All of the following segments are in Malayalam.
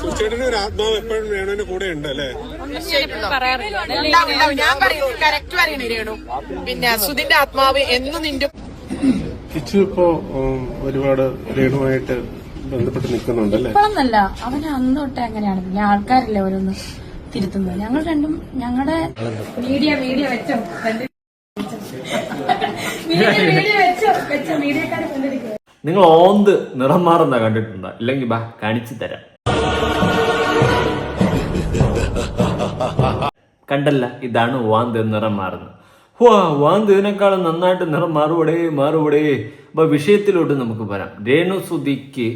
സുചേട്ടന് ഒരു ആത്മാവ് എപ്പോഴും വേണുവിന്റെ കൂടെ ഉണ്ട് അല്ലേ? പറയാറില്ല. ഞാൻ പറയും കറക്റ്റ് പറയണേ രേണു. പിന്നെ സുധിന്റെ ആത്മാവ് എന്നും നിന്റെ കിച്ചു ഇപ്പോ ഒരുപാട് രേണുവായിട്ട് ബന്ധപ്പെട്ട് നിൽക്കുന്നുണ്ട് അല്ലേ? ഇപ്പോഴൊന്നല്ല അവന് അന്ന് തൊട്ടേ അങ്ങനെയാണ്. പിന്നെ ആൾക്കാരല്ലേ ഓരോന്ന് തിരുത്തുന്നത്. ഞങ്ങൾ രണ്ടും ഞങ്ങളുടെ മീഡിയ മീഡിയ വെച്ചോ. മീഡിയ മീഡിയ വെച്ചോ. വെച്ചോ മീഡിയക്കാരെ കണ്ടിരിക്കുക നിങ്ങൾ ഓന്ത് നിറം മാറുന്ന കണ്ടിട്ടുണ്ടോ? ഇല്ലെങ്കിൽ ബാ കാണിച്ചു തരാം. കണ്ടല്ല ഇതാണ് വാന്ത് നിറം മാറുന്നത്. ഹോ വാന്ത് ഇതിനേക്കാളും നന്നായിട്ട് നിറം മാറുപടേ മാറുപടേ അപ്പൊ വിഷയത്തിലോട്ട് നമുക്ക് വരാം. രേണു സുധിക്ക്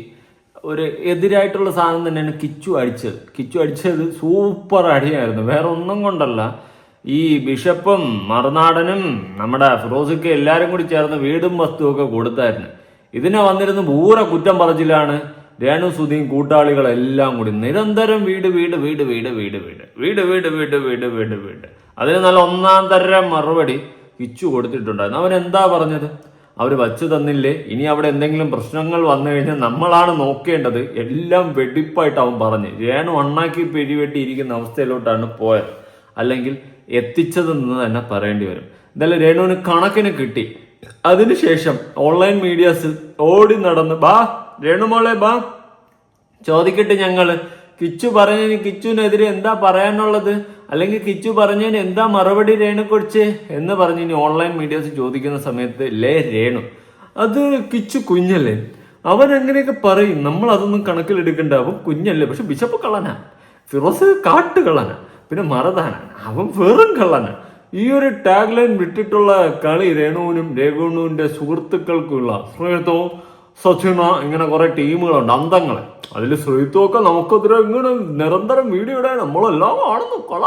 ഒരു എതിരായിട്ടുള്ള സാധനം തന്നെയാണ് കിച്ചു അടിച്ചത്. കിച്ചു അടിച്ചത് സൂപ്പർ അടിയായിരുന്നു. വേറെ ഒന്നും കൊണ്ടല്ല. ഈ ബിഷപ്പും മറുനാടനും നമ്മുടെ ഫിറോസിക്ക് എല്ലാവരും കൂടി ചേർന്ന് വീടും വസ്തുവൊക്കെ കൊടുത്തായിരുന്നു. ഇതിനെ വന്നിരുന്ന് പൂര കുറ്റം പറച്ചിലാണ് രേണു സുധിയും കൂട്ടാളികളെല്ലാം കൂടി നിരന്തരം വീട് വീട് വീട് വീട് വീട് വീട്. വീട് വീട് വീട് വീട് വീട് വീട്. അതിന് നല്ല ഒന്നാം തരം മറുപടി കിച്ചു കൊടുത്തിട്ടുണ്ടായിരുന്നു. അവൻ എന്താ പറഞ്ഞത്? അവർ വച്ചു തന്നില്ലേ? ഇനി അവിടെ എന്തെങ്കിലും പ്രശ്നങ്ങൾ വന്നു കഴിഞ്ഞാൽ നമ്മളാണ് നോക്കേണ്ടത്. എല്ലാം വെടിപ്പായിട്ട് അവൻ പറഞ്ഞു. രേണു അണ്ണാക്കി പിഴിവെട്ടിയിരിക്കുന്ന അവസ്ഥയിലോട്ടാണ് പോയത്. അല്ലെങ്കിൽ എത്തിച്ചതെന്ന് തന്നെ പറയേണ്ടി വരും. എന്തായാലും രേണുവിന് കണക്കിന് കിട്ടി. അതിനുശേഷം ഓൺലൈൻ മീഡിയാസിൽ ഓടി നടന്ന് ബാ രേണുമോളെ ബാ. ചോദിക്കട്ടെ ഞങ്ങൾ കിച്ചു പറഞ്ഞതിന് കിച്ചുവിനെതിരെ എന്താ പറയാനുള്ളത്? അല്ലെങ്കിൽ കിച്ചു പറഞ്ഞതിന് എന്താ മറുപടി രേണു കുറിച്ച് എന്ന് പറഞ്ഞ് ഇനി ഓൺലൈൻ മീഡിയസ് ചോദിക്കുന്ന സമയത്ത് ലേ രേണു. അത് കിച്ചു കുഞ്ഞല്ലേ. അവൻ അങ്ങനെയൊക്കെ പറയും. നമ്മൾ അതൊന്നും കണക്കിലെടുക്കണ്ട. അവൻ കുഞ്ഞല്ലേ. പക്ഷെ ബിഷപ്പ് കള്ളനാ. ഫിറോസ് കാട്ട് കള്ളനാ. പിന്നെ മറദാനാണ് അവൻ വെറും കള്ളനാ. ഈ ഒരു ടാഗ് ലൈൻ വിട്ടിട്ടുള്ള കളി രേണുവിനും രഘുവിന്റെ സുഹൃത്തുക്കൾക്കുള്ള. സ്നേഹത്തോ സച്ചിന ഇങ്ങനെ കുറെ ടീമുകളുണ്ട് അന്തങ്ങളെ. അതിൽ ശ്രീത്വമൊക്കെ നമുക്കെതിരെ ഇങ്ങനെ നിരന്തരം വീഡിയോ ഇടാൻ. നമ്മളെല്ലാം ആണെന്ന് കൊള.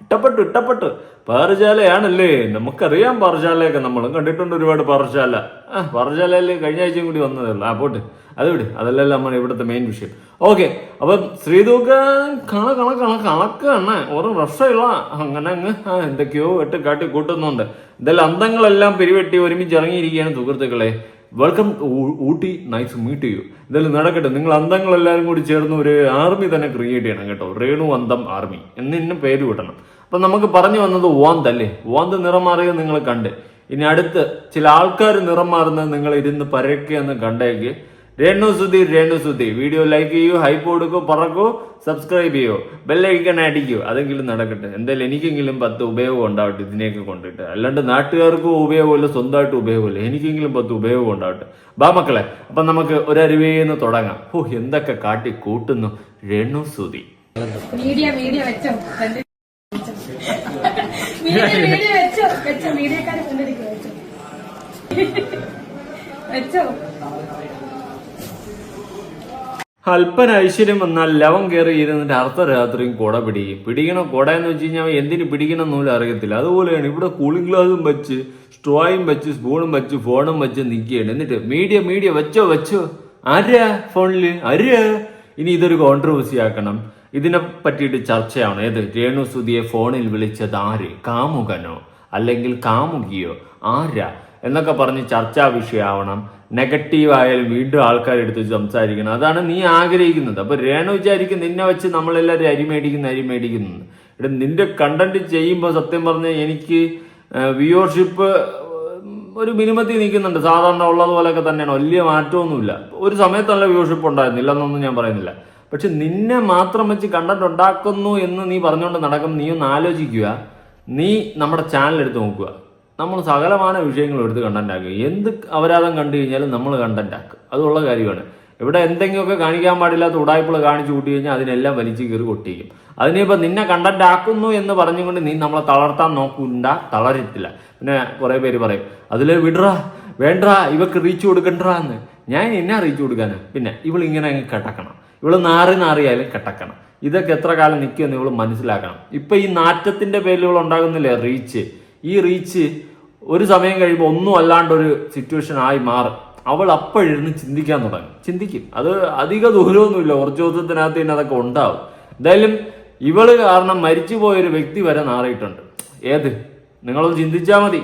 ഇട്ടപ്പെട്ട് ഇട്ടപ്പെട്ട്. പാറശാലയാണല്ലേ? നമുക്കറിയാം പാറശാലയൊക്കെ. നമ്മളും കണ്ടിട്ടുണ്ട് ഒരുപാട് പാറശാല. ആ പാറശാലയിൽ കഴിഞ്ഞ ആഴ്ചയും കൂടി വന്നതേ ഉള്ളൂ. ആ പോട്ട്. അത് വിട്. അതല്ലല്ലോ നമ്മൾ ഇവിടുത്തെ മെയിൻ വിഷയം. ഓക്കെ അപ്പം ശ്രീതൂക്ക കണ കണ കണ കണക്കാണ്. ഓരോ റഷയുള്ള അങ്ങനെ അങ്ങ് എന്തൊക്കെയോ ഇട്ട് കാട്ടി കൂട്ടുന്നുണ്ട്. ഇതെല്ലാം അന്തങ്ങളെല്ലാം പിരിവെട്ടി ഒരുമിച്ച് ഇറങ്ങിയിരിക്കുകയാണ് സുഹൃത്തുക്കളെ. Welcome Ooty nice meet you എന്തായാലും നടക്കട്ടെ. നിങ്ങൾ അന്തങ്ങളെല്ലാവരും കൂടി ചേർന്ന് ഒരു ആർമി തന്നെ ക്രിയേറ്റ് ചെയ്യണം കേട്ടോ. രേണു അന്തം ആർമി എന്ന് തന്നെ പേര് വിടണം അപ്പം നമുക്ക് പറഞ്ഞു വന്നത് വാന്ത് അല്ലേ? വാന്ത് നിറം മാറിയത് നിങ്ങൾ കണ്ട്. ഇനി അടുത്ത് ചില ആൾക്കാർ നിറം മാറുന്നത് നിങ്ങൾ ഇരുന്ന് പരക്കെന്ന് കണ്ടേക്ക്. രേണു സുധി രേണു സുധി വീഡിയോ ലൈക്ക് ചെയ്യൂ ഹൈപ്പ് കൊടുക്കൂ പറക്കൂ സബ്സ്ക്രൈബ് ചെയ്യൂ. ബെല്ലൈക്കൺ അടിക്കൂ. അതെങ്കിലും നടക്കട്ടെ. എന്തായാലും എനിക്കെങ്കിലും പത്ത് ഉപയോഗം ഉണ്ടാവട്ടെ ഇതിനെയൊക്കെ കൊണ്ടിട്ട്. അല്ലാണ്ട് നാട്ടുകാർക്കും ഉപയോഗമില്ല സ്വന്തമായിട്ട് ഉപയോഗമില്ല. എനിക്കെങ്കിലും പത്ത് ഉപയോഗം ഉണ്ടാവട്ടെ. ബാ മക്കളെ അപ്പം നമുക്ക് ഒരരുവേന്ന് തുടങ്ങാം. ഓ എന്തൊക്കെ കാട്ടി കൂട്ടുന്നു രേണു സുധി മീഡിയ മീഡിയ വെച്ചോ. മീഡിയ മീഡിയ വെച്ചോ. വെച്ചോ മീഡിയക്കാരെ കണ്ടിരിക്കുക വെച്ചോ. വെച്ചോ. അല്പന ഐശ്വര്യം വന്നാൽ ലവം കയറി ഇരുന്നിട്ട് അർദ്ധരാത്രിയും കുട പിടിക്കും പിടിക്കണ കുട എന്ന് വെച്ച് കഴിഞ്ഞാൽ എന്തിന് പിടിക്കണം പോലും അറിയത്തില്ല. അതുപോലെയാണ് ഇവിടെ കൂളിംഗ് ഗ്ലാസും വെച്ച് സ്ട്രോയും വെച്ച് സ്പൂണും വെച്ച് ഫോണും വെച്ച് നിൽക്കുകയാണ് എന്നിട്ട് മീഡിയ മീഡിയ വെച്ചോ വെച്ചോ? ആരാ ഫോണിൽ ആരാ ഇനി ഇതൊരു കോൺട്രവേഴ്സി ആക്കണം. ഇതിനെ പറ്റിയിട്ട് ചർച്ചയാണ്. ഏത്? രേണു സുധിയെ ഫോണിൽ വിളിച്ചത് ആര്? കാമുകനോ? അല്ലെങ്കിൽ കാമുകിയോ? ആരാ എന്നൊക്കെ പറഞ്ഞ് ചർച്ചാ വിഷയമാവണം. നെഗറ്റീവ് ആയാലും വീണ്ടും ആൾക്കാരെടുത്ത് സംസാരിക്കണം. അതാണ് നീ ആഗ്രഹിക്കുന്നത്. അപ്പോൾ രേണു വിചാരിക്കും നിന്നെ വെച്ച് നമ്മളെല്ലാവരും അരി മേടിക്കുന്ന അരി മേടിക്കുന്നു ഇവിടെ നിന്റെ കണ്ടന്റ് ചെയ്യുമ്പോൾ സത്യം പറഞ്ഞാൽ എനിക്ക് വ്യൂവർഷിപ്പ് ഒരു മിനിമത്തിൽ നിൽക്കുന്നുണ്ട്. സാധാരണ ഉള്ളതുപോലെയൊക്കെ തന്നെയാണ്. വലിയ മാറ്റമൊന്നുമില്ല. ഒരു സമയത്ത് നല്ല വ്യൂവർഷിപ്പ് ഉണ്ടായിരുന്നില്ല. എന്നൊന്നും ഞാൻ പറയുന്നില്ല. പക്ഷെ നിന്നെ മാത്രം വെച്ച് കണ്ടന്റ് ഉണ്ടാക്കുന്നു എന്ന് നീ പറഞ്ഞുകൊണ്ട് നടക്കും നീ ഒന്ന് ആലോചിക്കുക. നീ നമ്മുടെ ചാനൽ എടുത്ത് നോക്കുക. നമ്മൾ സകലമായ വിഷയങ്ങൾ എടുത്ത് കണ്ടന്റ് ആക്കുക എന്ത് അപരാധം കണ്ടു കഴിഞ്ഞാലും നമ്മൾ കണ്ടന്റ് ആക്കുക അതുള്ള കാര്യമാണ്. ഇവിടെ എന്തെങ്കിലുമൊക്കെ കാണിക്കാൻ പാടില്ലാത്ത ഉടായ്പകൾ കാണിച്ചു കൂട്ടി കഴിഞ്ഞാൽ അതിനെല്ലാം വലിച്ചു കയറി കൊട്ടിക്കും അതിനിപ്പോൾ നിന്നെ കണ്ടന്റ് ആക്കുന്നു എന്ന് പറഞ്ഞുകൊണ്ട് നീ നമ്മളെ തളർത്താൻ നോക്കൂണ്ട തളരത്തില്ല പിന്നെ കുറേ പേര് പറയും അതിൽ വിടറ വേണ്ട ഇവക്ക് റീച്ച് കൊടുക്കണ്ടാ എന്ന് ഞാൻ എന്നെ റീച്ച് കൊടുക്കാന്. പിന്നെ ഇവൾ ഇങ്ങനെ അങ്ങ് കിടക്കണം. ഇവൾ നാറി നാറിയായാലും കിടക്കണം. ഇതൊക്കെ എത്ര കാലം നിൽക്കുമെന്ന് ഇവൾ മനസ്സിലാക്കണം. ഇപ്പൊ ഈ നാറ്റത്തിന്റെ പേരിൽ ഇവൾ ഉണ്ടാകുന്നില്ലേ? റീച്ച് ഈ റീച്ച് ഒരു സമയം കഴിയുമ്പോൾ ഒന്നും അല്ലാണ്ട് ഒരു സിറ്റുവേഷൻ ആയി മാറും. അവൾ അപ്പോഴിരുന്ന് ചിന്തിക്കാൻ തുടങ്ങും. ചിന്തിക്കും. അത് അധിക ദൂരമൊന്നുമില്ല. കുറച്ച് ദിവസത്തിനകത്ത് തന്നെ അതൊക്കെ ഉണ്ടാവും. എന്തായാലും ഇവൾ കാരണം മരിച്ചുപോയ ഒരു വ്യക്തി വരെ നാറിയിട്ടുണ്ട്. ഏത്? നിങ്ങളൊന്ന് ചിന്തിച്ചാൽ മതി.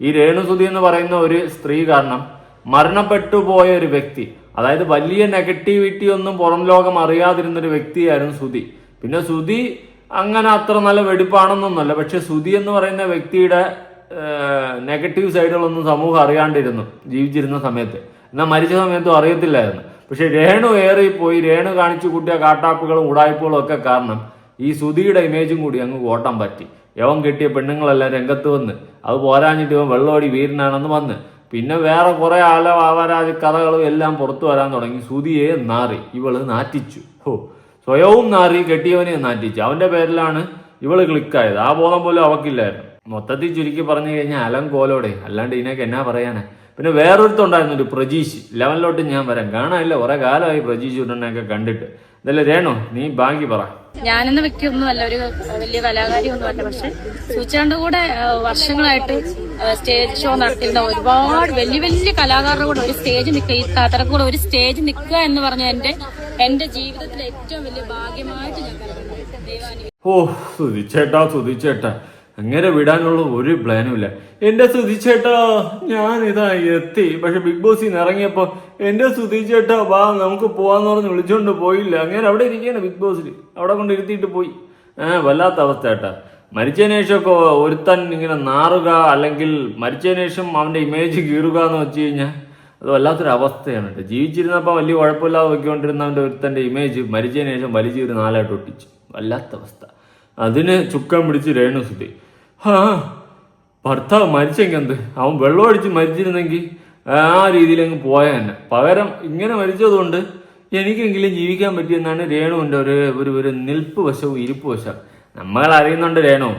ഈ രേണുസുതി എന്ന് പറയുന്ന ഒരു സ്ത്രീ കാരണം മരണപ്പെട്ടു പോയ ഒരു വ്യക്തി അതായത് വലിയ നെഗറ്റിവിറ്റി ഒന്നും പുറം ലോകം അറിയാതിരുന്നൊരു വ്യക്തിയായിരുന്നു സുതി. പിന്നെ സുധി അങ്ങനെ അത്ര നല്ല വെടിപ്പാണെന്നൊന്നുമല്ല. പക്ഷെ സുധി എന്ന് പറയുന്ന വ്യക്തിയുടെ നെഗറ്റീവ് സൈഡുകളൊന്നും സമൂഹം അറിയാണ്ടിരുന്നു ജീവിച്ചിരുന്ന സമയത്ത്. എന്നാൽ മരിച്ച സമയത്തും അറിയത്തില്ലായിരുന്നു. പക്ഷെ രേണു ഏറി പോയി രേണു കാണിച്ചു കൂട്ടിയ കാട്ടാപ്പുകളും ഉടായ്പകളും ഒക്കെ കാരണം ഈ സുധിയുടെ ഇമേജും കൂടി അങ്ങ് ഓട്ടം പറ്റി. യവൻ കെട്ടിയ പെണ്ണുങ്ങളെല്ലാം രംഗത്ത് വന്ന് അത് പോരാഞ്ഞിട്ട് ഇവൻ വെള്ളോടി വീരനാണെന്ന് വന്ന്. പിന്നെ വേറെ കുറെ ആലോ ആവാരാതി കഥകളും എല്ലാം പുറത്തു വരാൻ തുടങ്ങി. സുധിയെ നാറി ഇവൾ നാറ്റിച്ചു. ഹോ സ്വയവും നാറി കെട്ടിയവനെ നാറ്റിച്ചു. അവന്റെ പേരിലാണ് ഇവൾ ക്ലിക്കായത്. ആ ബോധം പോലും അവക്കില്ലായിരുന്നു. മൊത്തത്തിൽ ചുരുക്കി പറഞ്ഞു കഴിഞ്ഞാൽ അലം കോലോടെ അല്ലാണ്ട് ഇതിനൊക്കെ എന്നാ പറയാനാ? പിന്നെ വേറൊരുത്തുണ്ടായിരുന്നു ഒരു പ്രജീഷ്. ലെവനിലോട്ട് ഞാൻ വരാം. കാണാനില്ല. കുറെ കാലമായി പ്രജീഷ് ഉടനെയൊക്കെ കണ്ടിട്ട്. ഇതല്ലേ രേണു നീ ബാക്കി പറ. ഞാനെന്ന വ്യക്തിയൊന്നുമല്ല ഒരു വലിയ കലാകാരി കലാകാരിയൊന്നുമല്ല പക്ഷെ സൂചാണ്ട് കൂടെ വർഷങ്ങളായിട്ട് സ്റ്റേജ് ഷോ നടത്തിയിരുന്ന ഒരുപാട് വലിയ വലിയ കലാകാരുടെ കൂടെ ഒരു സ്റ്റേജ് നിൽക്കുക ഈ കഥയുടെ കൂടെ ഒരു സ്റ്റേജ് നിൽക്കുക എന്ന് പറഞ്ഞ എന്റെ എന്റെ ജീവിതത്തിലെ ഏറ്റവും വലിയ ഭാഗ്യമായിട്ട് ഞാൻ കരുതുന്നു. ഓ സുതിച്ചേട്ടാ സുധിച്ചേട്ടാ. അങ്ങനെ വിടാനുള്ള ഒരു പ്ലാനും ഇല്ല. എന്റെ ചേട്ടാ ഞാൻ ഇതാ എത്തി. പക്ഷെ ബിഗ് ബോസിൽ നിന്ന് ഇറങ്ങിയപ്പോ എന്റെ ചേട്ടാ വാ നമുക്ക് പോവാന്ന് പറഞ്ഞ് വിളിച്ചോണ്ട് പോയില്ല. അങ്ങനെ അവിടെ ഇരിക്കുകയാണ് ബിഗ് ബോസിൽ അവിടെ കൊണ്ട് ഇരുത്തിയിട്ട് പോയി. ഏഹ് വല്ലാത്ത അവസ്ഥ ഏട്ടാ മരിച്ചതിന് ശേഷമൊക്കെ ഒരുത്തൻ ഇങ്ങനെ നാറുക അല്ലെങ്കിൽ മരിച്ചതിന് ശേഷം അവന്റെ ഇമേജ് കീറുക എന്ന് വെച്ച് കഴിഞ്ഞാൽ അത് വല്ലാത്തൊരു അവസ്ഥയാണ് കേട്ടോ. ജീവിച്ചിരുന്നപ്പോൾ വലിയ കുഴപ്പമില്ലാതെ വെക്കൊണ്ടിരുന്നവന്റെ ഒരുത്തന്റെ ഇമേജ് മരിച്ചതിന് ശേഷം വലിച്ചൊരു നാലായിട്ട് ഒട്ടിച്ചു. വല്ലാത്ത അവസ്ഥ. അതിന് ചുക്കം പിടിച്ച് രേണു ഭർത്താവ് മരിച്ചെങ്കിൽ എന്ത്? അവൻ വെള്ളം അടിച്ച് മരിച്ചിരുന്നെങ്കിൽ ആ രീതിയിൽ അങ്ങ് പോയ തന്നെ പകരം ഇങ്ങനെ മരിച്ചതുകൊണ്ട് എനിക്കെങ്കിലും ജീവിക്കാൻ പറ്റിയെന്നാണ് രേണുവിന്റെ ഒരു ഒരു ഒരു നിൽപ്പ് വശവും ഇരിപ്പ് വശം നമ്മൾ അറിയുന്നുണ്ട് രേണു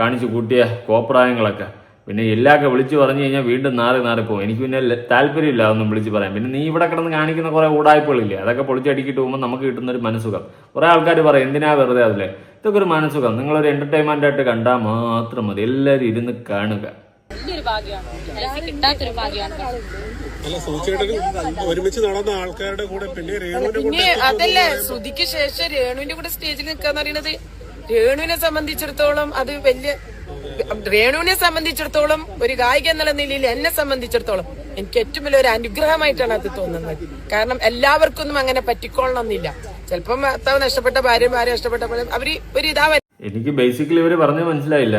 കാണിച്ചു കൂട്ടിയ കോപ്രായങ്ങളൊക്കെ. പിന്നെ എല്ലാവർക്കും വിളിച്ചു പറഞ്ഞു കഴിഞ്ഞാൽ വീണ്ടും നാറി നാറി പോകും. എനിക്ക് പിന്നെ താല്പര്യമില്ല അതൊന്നും വിളിച്ച് പറയാൻ. പിന്നെ നീ ഇവിടെ കിടന്ന് കാണിക്കുന്ന കുറേ ഊടായ്പകളില്ലേ? അതൊക്കെ പൊളിച്ചടിക്കിട്ട് പോകുമ്പോൾ നമുക്ക് കിട്ടുന്ന ഒരു മനസ്സുഖം. കുറേ ആൾക്കാർ പറയും എന്തിനാ വെറുതെ അതിലെ? ഇതൊക്കെ ഒരു മനസ്സുഖം. നിങ്ങളൊരു എന്റർടൈൻമെന്റ് ആയിട്ട് കണ്ടാൽ മാത്രം മതി. എല്ലാവരും ഇരുന്ന് കാണുക. ഒരുമിച്ച് നടന്ന ആൾക്കാരുടെ കൂടെ പിന്നെ രേണുവിന്റെ കൂടെ പിന്നെ അതല്ലേ ശ്രുതിക്ക് ശേഷം രേണുവിന്റെ കൂടെ സ്റ്റേജിൽ നിൽക്കാന്ന് പറയുന്നത്. രേണുവിനെ സംബന്ധിച്ചിടത്തോളം അത് വലിയ രേണുവിനെ സംബന്ധിച്ചിടത്തോളം ഒരു ഗായിക എന്നുള്ള നിലയിൽ എന്നെ സംബന്ധിച്ചിടത്തോളം എനിക്ക് ഏറ്റവും വലിയ ഒരു അനുഗ്രഹമായിട്ടാണ് അത് തോന്നുന്നത്. കാരണം എല്ലാവർക്കൊന്നും അങ്ങനെ പറ്റിക്കൊള്ളണമെന്നില്ല. ചിലപ്പം ഭർത്താവ് നഷ്ടപ്പെട്ട ഭാര്യ ഭാര്യ നഷ്ടപ്പെട്ട അവർ ഒരു ഇതാ എനിക്ക് ബേസിക്കലി ഇവർ പറഞ്ഞു മനസ്സിലായില്ല.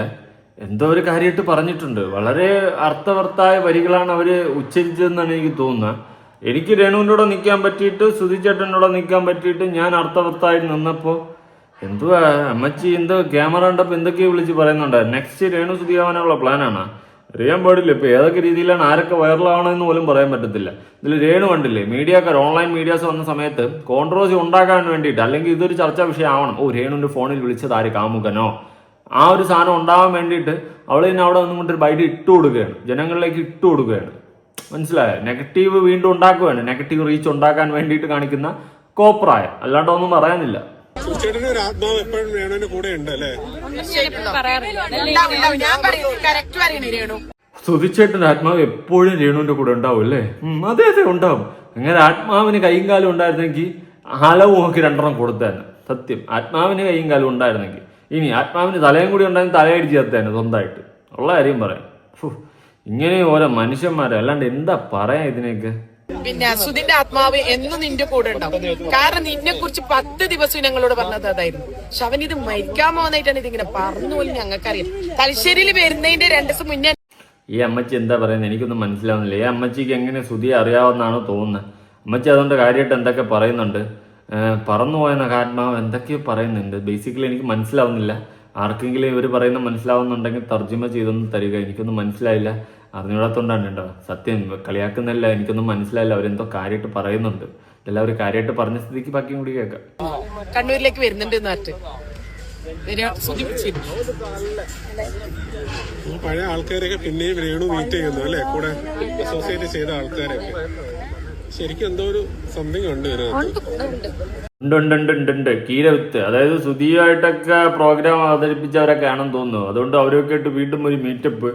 എന്തോ ഒരു കാര്യമായിട്ട് പറഞ്ഞിട്ടുണ്ട്. വളരെ അർത്ഥവർത്തായ വരികളാണ് അവർ ഉച്ചരിച്ചതെന്നാണ് എനിക്ക് തോന്നുന്നത്. എനിക്ക് രേണുവിന്റെ കൂടെ നിൽക്കാൻ പറ്റിയിട്ട് സുധിച്ചേട്ടന്റെ കൂടെ നിൽക്കാൻ പറ്റിയിട്ട് ഞാൻ അർത്ഥവർത്തായി നിന്നപ്പോൾ എന്തുവാ? അമ്മച്ചി എന്തോ ക്യാമറ കണ്ടപ്പോൾ എന്തൊക്കെയോ വിളിച്ച് പറയുന്നുണ്ട്. നെക്സ്റ്റ് രേണു സുധിയാവാനുള്ള പ്ലാനാണ് അറിയാൻ പാടില്ല. ഇപ്പൊ ഏതൊക്കെ രീതിയിലാണ് ആരൊക്കെ വൈറലാവണമെന്ന് പോലും പറയാൻ പറ്റത്തില്ല. ഇതിൽ രേണു കണ്ടില്ലേ? മീഡിയക്കാർ ഓൺലൈൻ മീഡിയാസ് വന്ന സമയത്ത് കോൺട്രവേഴ്സി ഉണ്ടാക്കാൻ വേണ്ടിയിട്ട് അല്ലെങ്കിൽ ഇതൊരു ചർച്ചാ വിഷയം ആവണം ഓ രേണുവിന്റെ ഫോണിൽ വിളിച്ചത് ആര്? കാമുകനോ? ആ ഒരു സാധനം ഉണ്ടാവാൻ വേണ്ടിയിട്ട് അവൾ തന്നെ അവിടെ വന്നു കൊണ്ട് ഒരു ബൈറ്റ് ഇട്ട് കൊടുക്കുകയാണ്. ജനങ്ങളിലേക്ക് ഇട്ട് കൊടുക്കുകയാണ്. മനസ്സിലായോ? നെഗറ്റീവ് വീണ്ടും ഉണ്ടാക്കുകയാണ്. നെഗറ്റീവ് റീച്ച് ഉണ്ടാക്കാൻ വേണ്ടിയിട്ട് കാണിക്കുന്ന കോപ്രായം. അല്ലാണ്ടൊന്നും പറയാനില്ല. സൂചിയേട്ടന് ഒരു ആത്മാവ് എപ്പോഴും രേണുവിന്റെ കൂടെ ഉണ്ട് അല്ലേ. ഞാൻ പറയും കറക്റ്റ് പറയണേ രേണു. സുധിച്ചേട്ടന്റെ ആത്മാവ് എപ്പോഴും രേണുവിന്റെ കൂടെ ഉണ്ടാവും അല്ലേ? അതെ അതെ ഉണ്ടാവും. അങ്ങനെ ആത്മാവിന് കൈയും കാലും ഉണ്ടായിരുന്നെങ്കിൽ ഹലവും ഒക്കെ രണ്ടെണ്ണം കൊടുത്തേനെ. സത്യം ആത്മാവിന് കൈയും കാലും ഉണ്ടായിരുന്നെങ്കിൽ ഇനി ആത്മാവിന് തലയും കൂടി ഉണ്ടായിരുന്നു തലയടിച്ച് ചേർത്തേനെ സ്വന്തമായിട്ട്. ഉള്ള കാര്യം പറയാം. ഇങ്ങനെ ഓരോ മനുഷ്യന്മാരെ അല്ലാണ്ട് എന്താ പറയാ ഇതിനെയൊക്കെ പിന്നെ സുധിന്റെ ആത്മാവ് എന്നും നിന്റെ കൂടെ ഉണ്ടാവും. കാരണം നിന്നെ കുറിച്ച് പത്ത് ദിവസം ഞങ്ങളോട് പറഞ്ഞത് അതായിരുന്നു. പക്ഷെ അവൻ ഇത് മരിക്കാൻ പോകുന്നതായിട്ടാണ് ഇതിങ്ങനെ പറഞ്ഞു പോലും ഞങ്ങൾക്കറിയാം. തലശ്ശേരിയിൽ വരുന്നതിന്റെ രണ്ടു ദിവസം മുന്നേ ഈ അമ്മച്ചി എന്താ പറയുന്നത് എനിക്കൊന്നും മനസ്സിലാവുന്നില്ല. ഈ അമ്മച്ചിക്ക് എങ്ങനെ ശ്രുതി അറിയാവുന്നതാണോ തോന്നുന്നത് അമ്മച്ചി അതുകൊണ്ട് കാര്യമായിട്ട് എന്തൊക്കെ പറയുന്നുണ്ട്? പറന്നു പോയെന്ന ആത്മാവ് എന്തൊക്കെയോ പറയുന്നുണ്ട്. ബേസിക്കലി എനിക്ക് മനസ്സിലാവുന്നില്ല. ആർക്കെങ്കിലും ഇവർ പറയുന്ന മനസ്സിലാവുന്നുണ്ടെങ്കിൽ തർജമ ചെയ്തൊന്ന് തരിക. എനിക്കൊന്നും മനസ്സിലായില്ല. അറിഞ്ഞൂടാത്തോണ്ടാണ് കേട്ടോ. സത്യം കളിയാക്കുന്നല്ല എനിക്കൊന്നും മനസ്സിലായില്ല. അവരെന്തോ കാര്യമായിട്ട് പറയുന്നുണ്ട്. ഇതെല്ലാം അവർ കാര്യമായിട്ട് പറഞ്ഞ സ്ഥിതിക്ക് ബാക്കിയും കൂടി കേൾക്കാം. കണ്ണൂരിലേക്ക് വരുന്നുണ്ട് പഴയ ആൾക്കാരൊക്കെ പിന്നെയും രേണു മീറ്റ് ചെയ്യുന്നു അല്ലെ? കൂടെ അസോസിയേറ്റ് ചെയ്ത ആൾക്കാരൊക്കെ ശരിക്കും എന്തോ ഒരു സംതിങ് ഉണ്ട് ഇതിനകത്ത്. ഉണ്ട് ഉണ്ട്. ഉണ്ട് ഉണ്ട് ഉണ്ട് കീരവിത്ത് അതായത് സുധിയായിട്ടൊക്കെ പ്രോഗ്രാം അവതരിപ്പിച്ചവരൊക്കെ ആണെന്ന് തോന്നുന്നു. അതുകൊണ്ട് അവരൊക്കെ ആയിട്ട് വീണ്ടും ഒരു മീറ്റപ്പ്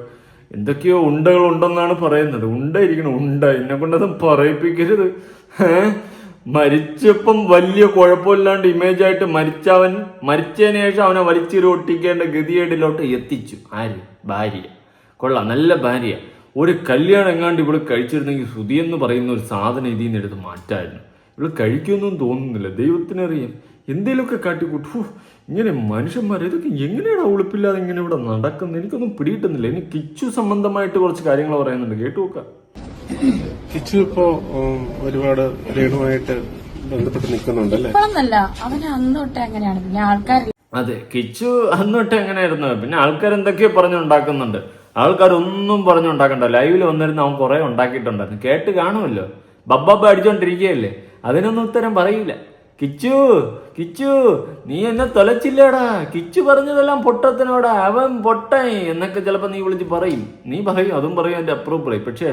എന്തൊക്കെയോ ഉണ്ടകൾ ഉണ്ടെന്നാണ് പറയുന്നത്. ഉണ്ടായിരിക്കണം ഉണ്ട. എന്നെ കൊണ്ടതും പറയിപ്പിക്കരുത്? മരിച്ചപ്പം വലിയ കുഴപ്പമില്ലാണ്ട് ഇമേജ് ആയിട്ട് മരിച്ചവൻ മരിച്ചതിന് ശേഷം അവനെ വലിച്ചൊരു ഒട്ടിക്കേണ്ട ഗതികേടിലോട്ട് എത്തിച്ചു. ആര്? ഭാര്യ. കൊള്ളാം. നല്ല ഭാര്യ. ഒരു കല്യാണം എങ്ങാണ്ട് ഇവൾ കഴിച്ചിരുന്നെങ്കിൽ ശ്രുതി എന്ന് പറയുന്ന ഒരു സാധനം ഇതിൽ നിന്ന് എടുത്ത് മാറ്റായിരുന്നു. ഇവൾ കഴിക്കുമെന്നും തോന്നുന്നില്ല. ദൈവത്തിനറിയാം. എന്തേലുമൊക്കെ കാട്ടിക്കൂട്ടു. ഇങ്ങനെ മനുഷ്യന്മാർ ഇതൊക്കെ എങ്ങനെയാണ് ഉളുപ്പില്ലാതെ ഇങ്ങനെ ഇവിടെ നടക്കുന്നത്? എനിക്കൊന്നും പിടിയിട്ടുന്നില്ല ഇനി കിച്ചു സംബന്ധമായിട്ട് കുറച്ച് കാര്യങ്ങൾ പറയുന്നുണ്ട് കേട്ടു നോക്കാം. കിച്ചു ഇപ്പോ ഒരുപാട് രേണുമായിട്ട് ബന്ധപ്പെട്ട് ഇപ്പോഴൊന്നല്ല. അവന് അന്ന് തൊട്ടേ അങ്ങനെയാണ് പിന്നെ ആൾക്കാർ അതെ കിച്ചു അന്നൊട്ട് എങ്ങനെയായിരുന്നു? പിന്നെ ആൾക്കാർ എന്തൊക്കെയോ പറഞ്ഞുണ്ടാക്കുന്നുണ്ട്. ആൾക്കാരൊന്നും പറഞ്ഞുണ്ടാക്കണ്ട. ലൈവിൽ വന്നിരുന്ന അവൻ കുറെ ഉണ്ടാക്കിയിട്ടുണ്ടായിരുന്നു. കേട്ട് കാണുമല്ലോ. ബബ്ബബ്ബ അടിച്ചോണ്ടിരിക്കുകയല്ലേ? അതിനൊന്നും ഉത്തരം പറയില്ല. കിച്ചു കിച്ചു നീ എന്നെ തൊലച്ചില്ലേടാ. കിച്ചു പറഞ്ഞതെല്ലാം പൊട്ടത്തിനോടാ. അവൻ പൊട്ടൻ എന്നൊക്കെ ചിലപ്പോൾ നീ വിളിച്ച് പറയും. നീ പറയും അതും പറയും എന്റെ അപ്രൂവൽ പക്ഷേ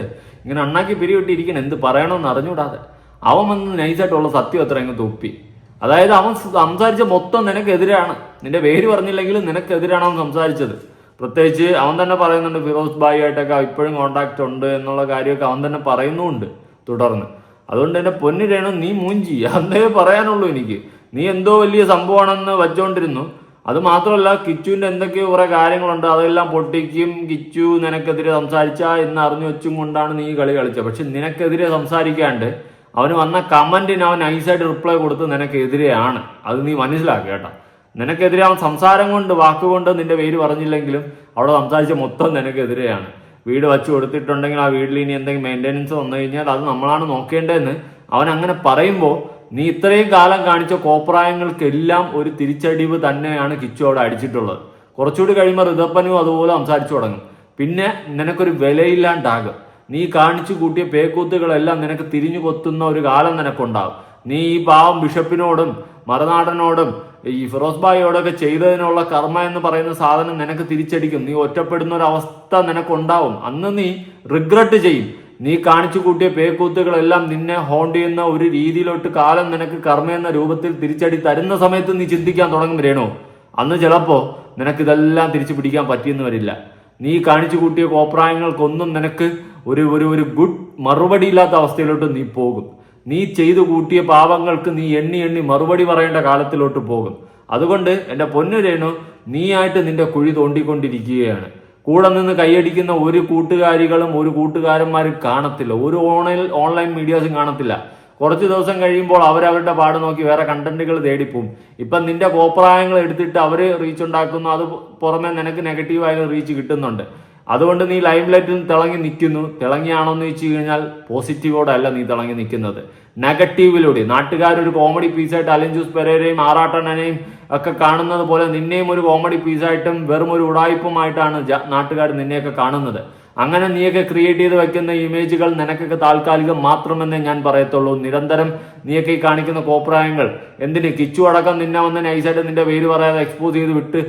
ഇങ്ങനെ അണ്ണാക്കി പിരിവിട്ടിരിക്കണം എന്ത് പറയണമെന്ന് അറിഞ്ഞൂടാതെ അവൻ വന്ന് നൈസായിട്ടുള്ള സത്യം അത്ര അങ്ങ് തൊപ്പി. അതായത് അവൻ സംസാരിച്ച മൊത്തം നിനക്കെതിരാണ്. നിന്റെ പേര് പറഞ്ഞില്ലെങ്കിലും നിനക്കെതിരാണ് അവൻ സംസാരിച്ചത്. പ്രത്യേകിച്ച് അവൻ തന്നെ പറയുന്നുണ്ട് ഫിറോസ് ബായി ആയിട്ടൊക്കെ ഇപ്പോഴും കോണ്ടാക്ട് ഉണ്ട് എന്നുള്ള കാര്യമൊക്കെ അവൻ തന്നെ പറയുന്നുമുണ്ട് തുടർന്ന്. അതുകൊണ്ട് എന്നെ പൊന്നു രേണു നീ മൂഞ്ചി. അന്നേ പറയാനുള്ളൂ എനിക്ക്. നീ എന്തോ വലിയ സംഭവമാണെന്ന് വച്ചോണ്ടിരുന്നു. അത് മാത്രമല്ല കിച്ചുവിന്റെ എന്തൊക്കെയോ കുറെ കാര്യങ്ങളുണ്ട്. അതെല്ലാം പൊട്ടിക്കും കിച്ചു നിനക്കെതിരെ സംസാരിച്ച എന്ന് അറിഞ്ഞു വെച്ചും കൊണ്ടാണ് നീ കളി കളിച്ചത്. പക്ഷെ നിനക്കെതിരെ സംസാരിക്കാണ്ട് അവന് വന്ന കമന്റിന് അവൻ നൈസായിട്ട് റിപ്ലൈ കൊടുത്ത് നിനക്കെതിരെയാണ്. അത് നീ മനസ്സിലാക്കുക കേട്ടോ. നിനക്കെതിരെ അവൻ സംസാരം കൊണ്ട് വാക്കുകൊണ്ട് നിന്റെ പേര് പറഞ്ഞില്ലെങ്കിലും അവിടെ സംസാരിച്ച മൊത്തം നിനക്കെതിരെയാണ്. വീട് വച്ച് കൊടുത്തിട്ടുണ്ടെങ്കിൽ ആ വീട്ടിൽ ഇനി എന്തെങ്കിലും മെയിന്റെനൻസ് വന്നു കഴിഞ്ഞാൽ അത് നമ്മളാണ് നോക്കേണ്ടതെന്ന് അവൻ അങ്ങനെ പറയുമ്പോൾ നീ ഇത്രയും കാലം കാണിച്ച കോപ്രായങ്ങൾക്കെല്ലാം ഒരു തിരിച്ചടിവ് തന്നെയാണ് കിച്ചു അവിടെ അടിച്ചിട്ടുള്ളത്. കുറച്ചുകൂടി കഴിയുമ്പോൾ ഋതപ്പനും അതുപോലെ സംസാരിച്ചു തുടങ്ങും. പിന്നെ നിനക്കൊരു വിലയില്ലാണ്ടാകും. നീ കാണിച്ചു കൂട്ടിയ പേക്കൂത്തുകളെല്ലാം നിനക്ക് തിരിഞ്ഞു കൊത്തുന്ന ഒരു കാലം നിനക്കുണ്ടാകും. നീ ഈ പാവം ബിഷപ്പിനോടും മറുനാടനോടും ഈ ഫിറോസ് ബായിയോടൊക്കെ ചെയ്തതിനുള്ള കർമ്മ എന്ന് പറയുന്ന സാധനം നിനക്ക് തിരിച്ചടിക്കും. നീ ഒറ്റപ്പെടുന്ന ഒരു അവസ്ഥ നിനക്കുണ്ടാവും. അന്ന് നീ റിഗ്രറ്റ് ചെയ്യും. നീ കാണിച്ചു കൂട്ടിയ പേക്കൂത്തുകളെല്ലാം നിന്നെ ഹോണ്ട് ചെയ്യുന്ന ഒരു രീതിയിലോട്ട് കാലം നിനക്ക് കർമ്മ എന്ന രൂപത്തിൽ തിരിച്ചടി തരുന്ന സമയത്ത് നീ ചിന്തിക്കാൻ തുടങ്ങും രേണു. അന്ന് ചിലപ്പോ നിനക്ക് ഇതെല്ലാം തിരിച്ചു പിടിക്കാൻ പറ്റിയെന്ന് വരില്ല. നീ കാണിച്ചു കൂട്ടിയ കോപ്രായങ്ങൾക്കൊന്നും നിനക്ക് ഒരു ഒരു ഒരു ഗുഡ് മറുപടി ഇല്ലാത്ത അവസ്ഥയിലോട്ട് നീ പോകും. നീ ചെയ്തു കൂട്ടിയ പാപങ്ങൾക്ക് നീ എണ്ണി എണ്ണി മറുപടി പറയേണ്ട കാലത്തിലോട്ട് പോകും. അതുകൊണ്ട് എന്റെ പൊന്നുരേണു നീയായിട്ട് നിന്റെ കുഴി തോണ്ടിക്കൊണ്ടിരിക്കുകയാണ്. കൂടെ നിന്ന് കൈയടിക്കുന്ന ഒരു കൂട്ടുകാരികളും ഒരു കൂട്ടുകാരന്മാരും കാണത്തില്ല. ഒരു ഓൺലൈൻ ഓൺലൈൻ മീഡിയാസും കാണത്തില്ല. കുറച്ച് ദിവസം കഴിയുമ്പോൾ അവരവരുടെ പാട് നോക്കി വേറെ കണ്ടന്റുകൾ തേടിപ്പോവും. ഇപ്പം നിന്റെ കോപ്രായങ്ങൾ എടുത്തിട്ട് അവർ റീച്ച് ഉണ്ടാക്കുന്നു അത് പുറമെ നിനക്ക് നെഗറ്റീവായ റീച്ച് കിട്ടുന്നുണ്ട്. അതുകൊണ്ട് നീ ലൈം ലൈറ്റിൽ തിളങ്ങി നിൽക്കുന്നു. തിളങ്ങിയാണോ എന്ന് വെച്ച് കഴിഞ്ഞാൽ പോസിറ്റീവോടെ അല്ല നീ തിളങ്ങി നിൽക്കുന്നത്. നെഗറ്റീവിലൂടെ. നാട്ടുകാരൊരു കോമഡി പീസായിട്ട് അലൻ ജൂസ് പെരേരെയും ആറാട്ടണ്ണനെയും ഒക്കെ കാണുന്നത് പോലെ നിന്നെയും ഒരു കോമഡി പീസായിട്ടും വെറും ഒരു ഉടായ്പുമായിട്ടാണ് നാട്ടുകാർ നിന്നെയൊക്കെ കാണുന്നത്. അങ്ങനെ നീയൊക്കെ ക്രിയേറ്റ് ചെയ്ത് വെക്കുന്ന ഇമേജുകൾ നിനക്കൊക്കെ താൽക്കാലികം മാത്രമെന്നേ ഞാൻ പറയത്തുള്ളൂ. നിരന്തരം നീയൊക്കെ ഈ കാണിക്കുന്ന കോപ്രായങ്ങൾ. എന്തിന്? കിച്ചു അടക്കം നിന്നെ വന്ന് നൈസായിട്ട് നിന്റെ പേര് പറയാതെ എക്സ്പോസ് ചെയ്ത് വിട്ട്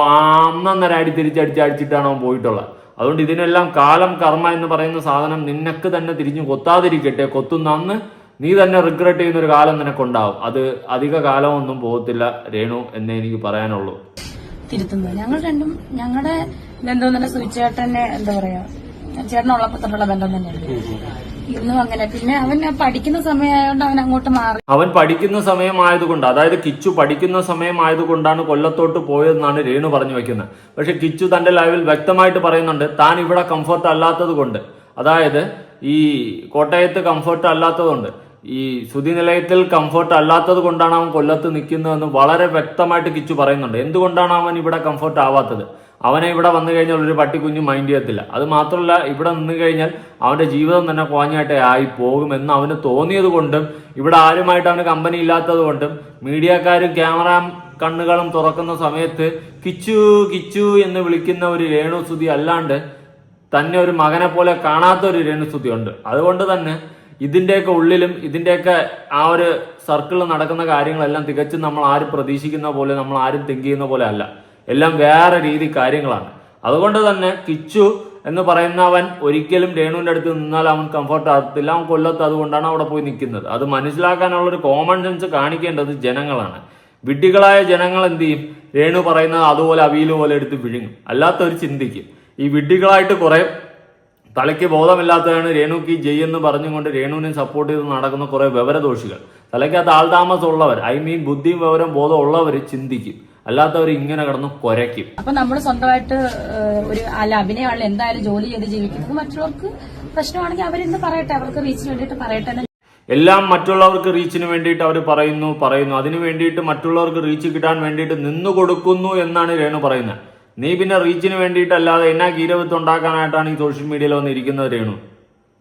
അന്നന്നര അടി തിരിച്ചടിച്ച് അടിച്ചിട്ടാണ് അവൻ പോയിട്ടുള്ളത്. അതുകൊണ്ട് ഇതിനെല്ലാം കാലം കർമ്മ എന്ന് പറയുന്ന സാധനം നിനക്ക് തന്നെ തിരിഞ്ഞു കൊത്താതിരിക്കട്ടെ. കൊത്തുന്ന അന്ന് നീ തന്നെ റിഗ്രറ്റ് ചെയ്യുന്ന ഒരു കാലം നിനക്കുണ്ടാവും. അത് അധിക കാലമൊന്നും പോകത്തില്ല രേണു എന്നേ എനിക്ക് പറയാനുള്ളൂ. തിരുത്തുന്നു. ഞങ്ങൾ രണ്ടും ഞങ്ങളുടെ ബന്ധം തന്നെ സുചേട്ടനെ എന്താ പറയാ ചേട്ടനുള്ളപ്പോ തൊട്ടുള്ള ബന്ധം തന്നെയാണ് ഇന്നും അങ്ങനെ. പിന്നെ അവൻ പഠിക്കുന്ന സമയമായതുകൊണ്ട് അവൻ അങ്ങോട്ട് മാറി. അവൻ പഠിക്കുന്ന സമയമായതുകൊണ്ട് അതായത് കിച്ചു പഠിക്കുന്ന സമയമായതുകൊണ്ടാണ് കൊല്ലത്തോട്ട് പോയതെന്നാണ് രേണു പറഞ്ഞു വെക്കുന്നത്. പക്ഷെ കിച്ചു തന്റെ ലൈവിൽ വ്യക്തമായിട്ട് പറയുന്നുണ്ട് താൻ ഇവിടെ കംഫർട്ട് അല്ലാത്തത് കൊണ്ട് അതായത് ഈ കോട്ടയത്ത് കംഫർട്ട് അല്ലാത്തതുകൊണ്ട് ഈ ശ്രുതി നിലയത്തിൽ കംഫർട്ട് അല്ലാത്തത് കൊണ്ടാണ് അവൻ കൊല്ലത്ത് നിൽക്കുന്നതെന്ന് വളരെ വ്യക്തമായിട്ട് കിച്ചു പറയുന്നുണ്ട്. എന്തുകൊണ്ടാണ് അവൻ ഇവിടെ കംഫർട്ട് ആവാത്തത്? അവനെ ഇവിടെ വന്നു കഴിഞ്ഞാൽ ഒരു പട്ടിക്കുഞ്ഞു മൈൻഡ് ചെയ്യത്തില്ല. അത് മാത്രമല്ല ഇവിടെ നിന്ന് കഴിഞ്ഞാൽ അവന്റെ ജീവിതം തന്നെ കോഞ്ഞാട്ടെ ആയി പോകുമെന്ന് അവന് തോന്നിയത് കൊണ്ടും ഇവിടെ ആരുമായിട്ട് അവന് കമ്പനി ഇല്ലാത്തത് കൊണ്ടും മീഡിയക്കാരും ക്യാമറ കണ്ണുകളും തുറക്കുന്ന സമയത്ത് കിച്ചു കിച്ചു എന്ന് വിളിക്കുന്ന ഒരു രേണുസ്തുതി അല്ലാണ്ട് തന്നെ ഒരു മകനെ പോലെ കാണാത്ത ഒരു രേണുസ്തുതി ഉണ്ട്. അതുകൊണ്ട് തന്നെ ഇതിന്റെയൊക്കെ ഉള്ളിലും ഇതിന്റെയൊക്കെ ആ ഒരു സർക്കിളിൽ നടക്കുന്ന കാര്യങ്ങളെല്ലാം തികച്ചും നമ്മൾ ആരും പ്രതീക്ഷിക്കുന്ന പോലെ നമ്മൾ ആരും തിങ്ക് ചെയ്യുന്ന പോലെ അല്ല. എല്ലാം വേറെ രീതി കാര്യങ്ങളാണ്. അതുകൊണ്ട് തന്നെ കിച്ചു എന്ന് പറയുന്നവൻ ഒരിക്കലും രേണുവിന്റെ അടുത്ത് നിന്നാൽ അവൻ കംഫർട്ട് ആകത്തില്ല. അവൻ കൊല്ലത്ത് അതുകൊണ്ടാണ് അവിടെ പോയി നിൽക്കുന്നത്. അത് മനസ്സിലാക്കാനുള്ള ഒരു കോമൺ സെൻസ് കാണിക്കേണ്ടത് ജനങ്ങളാണ്. വിഡ്ഢികളായ ജനങ്ങൾ എന്ത് ചെയ്യും? രേണു പറയുന്നത് അതുപോലെ അവിയിൽ പോലെ എടുത്ത് വിഴുങ്ങും. അല്ലാത്തവർ ചിന്തിക്കും. ഈ വിഡ്ഢികളായിട്ട് കുറേ തലയ്ക്ക് ബോധമില്ലാത്തതാണ് രേണുക്ക് ജയ് എന്ന് പറഞ്ഞുകൊണ്ട് രേണുവിനെ സപ്പോർട്ട് ചെയ്ത് നടക്കുന്ന കുറേ വിവരദോഷികൾ. തലയ്ക്കകത്ത് ആൾതാമസം ഉള്ളവർ ഐ മീൻ ബുദ്ധിയും വിവരം ബോധം ഉള്ളവർ ചിന്തിക്കും. അല്ലാത്തവർ ഇങ്ങനെ കിടന്ന് കുരയ്ക്കും. അപ്പൊ നമ്മൾ സ്വന്തമായിട്ട് ഒരു അല്ല അഭിനയമാണ് എന്തായാലും ജോലി ചെയ്ത് ജീവിക്കുന്നത്. മറ്റുള്ളവർക്ക് പ്രശ്നമാണെങ്കിൽ അവരിന്ന് പറയട്ടെ അവർക്ക് റീച്ചിന് വേണ്ടിയിട്ട് പറയട്ടെ എല്ലാം മറ്റുള്ളവർക്ക് റീച്ചിന് വേണ്ടിയിട്ട് അവർ പറയുന്നു പറയുന്നു. അതിനു വേണ്ടിയിട്ട് മറ്റുള്ളവർക്ക് റീച്ച് കിട്ടാൻ വേണ്ടിയിട്ട് നിന്നു കൊടുക്കുന്നു എന്നാണ് രേണു പറയുന്നത്. നീ പിന്നെ റീച്ചിന് വേണ്ടിയിട്ടല്ലാതെ എന്നാ ഗീരവത്ത് ഉണ്ടാക്കാനായിട്ടാണ് ഈ സോഷ്യൽ മീഡിയയിൽ വന്നിരിക്കുന്നത് രേണു?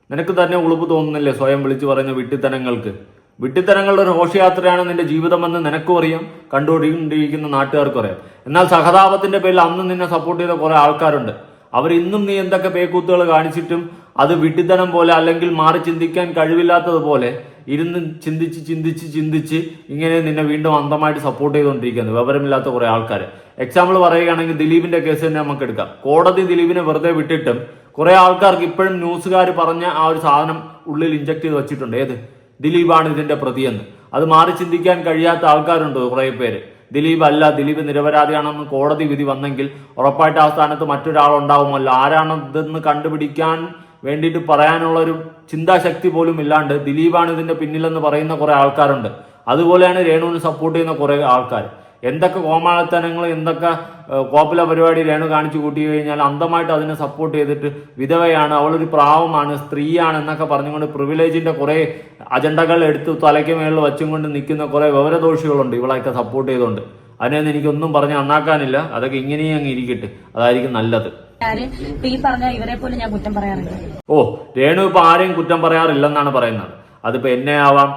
നിനക്ക് തന്നെ ഉളുപ്പ് തോന്നുന്നില്ലേ സ്വയം വിളിച്ചു പറയുന്ന വിട്ടിത്തനങ്ങൾക്ക്? വിട്ടിത്തനങ്ങളുടെ ഒരു ഘോഷയാത്രയാണ് നിന്റെ ജീവിതമെന്ന് നിനക്കും അറിയാം. കണ്ടുകൊണ്ടിരിക്കുന്ന നാട്ടുകാർക്കും അറിയാം. എന്നാൽ സഹതാപത്തിന്റെ പേരിൽ അന്ന് നിന്നെ സപ്പോർട്ട് ചെയ്ത കുറെ ആൾക്കാരുണ്ട്. അവർ ഇന്നും നീ എന്തൊക്കെ പേക്കൂത്തുകൾ കാണിച്ചിട്ടും അത് വിട്ടിത്തനം പോലെ അല്ലെങ്കിൽ മാറി ചിന്തിക്കാൻ കഴിവില്ലാത്തതുപോലെ ഇരുന്ന് ചിന്തിച്ച് ചിന്തിച്ച് ചിന്തിച്ച് ഇങ്ങനെ നിന്നെ വീണ്ടും അന്തമായിട്ട് സപ്പോർട്ട് ചെയ്തുകൊണ്ടിരിക്കുന്നത് വിവരമില്ലാത്ത കുറെ ആൾക്കാർ. എക്സാമ്പിൾ പറയുകയാണെങ്കിൽ ദിലീപിന്റെ കേസ് തന്നെ നമുക്ക് എടുക്കാം. കോടതി ദിലീപിനെ വെറുതെ വിട്ടിട്ടും കുറെ ആൾക്കാർക്ക് ഇപ്പോഴും ന്യൂസുകാർ പറഞ്ഞ ആ ഒരു സാധനം ഉള്ളിൽ ഇഞ്ചക്ട് ചെയ്ത് വെച്ചിട്ടുണ്ട്. ഏത്? ദിലീപാണ് ഇതിന്റെ പ്രതിയെന്ന്. അത് മാറി ചിന്തിക്കാൻ കഴിയാത്ത ആൾക്കാരുണ്ട് കുറേ പേര്? ദിലീപ് അല്ല ദിലീപ് നിരപരാധിയാണെന്ന് കോടതി വിധി വന്നെങ്കിൽ ഉറപ്പായിട്ട് ആ സ്ഥാനത്ത് മറ്റൊരാൾ ഉണ്ടാവുമല്ലോ ആരാണ് കണ്ടുപിടിക്കാൻ വേണ്ടിയിട്ട് പറയാനുള്ളൊരു ചിന്താശക്തി പോലും ഇല്ലാണ്ട് ദിലീപാണ് ഇതിന്റെ പിന്നിലെന്ന് പറയുന്ന കുറെ ആൾക്കാരുണ്ട്. അതുപോലെയാണ് രേണുവിന് സപ്പോർട്ട് ചെയ്യുന്ന കുറെ ആൾക്കാർ എന്തൊക്കെ കോമാളിത്തനങ്ങൾ എന്തൊക്കെ കോപ്പില പരിപാടി രേണു കാണിച്ചു കൂട്ടി കഴിഞ്ഞാൽ അന്ധമായിട്ട് അതിനെ സപ്പോർട്ട് ചെയ്തിട്ട് വിധവയാണ് അവളൊരു പ്രാവമാണ് സ്ത്രീയാണ് എന്നൊക്കെ പറഞ്ഞുകൊണ്ട് പ്രിവിലേജിന്റെ കുറേ അജണ്ടകൾ എടുത്ത് തലയ്ക്ക് മേളിൽ വച്ചും കൊണ്ട് നിൽക്കുന്ന കുറേ വിവരദോഷികളുണ്ട് ഇവളൊക്കെ സപ്പോർട്ട് ചെയ്തുകൊണ്ട്. അതിനൊന്നും എനിക്കൊന്നും പറഞ്ഞ് നന്നാക്കാനില്ല. അതൊക്കെ ഇങ്ങനെയും അങ്ങ് ഇരിക്കട്ടെ. അതായിരിക്കും നല്ലത്. ഈ പറഞ്ഞ ഇവരെ പോലും ഞാൻ കുറ്റം പറയാറില്ല. ഓ രേണു ഇപ്പൊ ആരെയും കുറ്റം പറയാറില്ലെന്നാണ് പറയുന്നത്. അതിപ്പോ എന്നെ ആവാം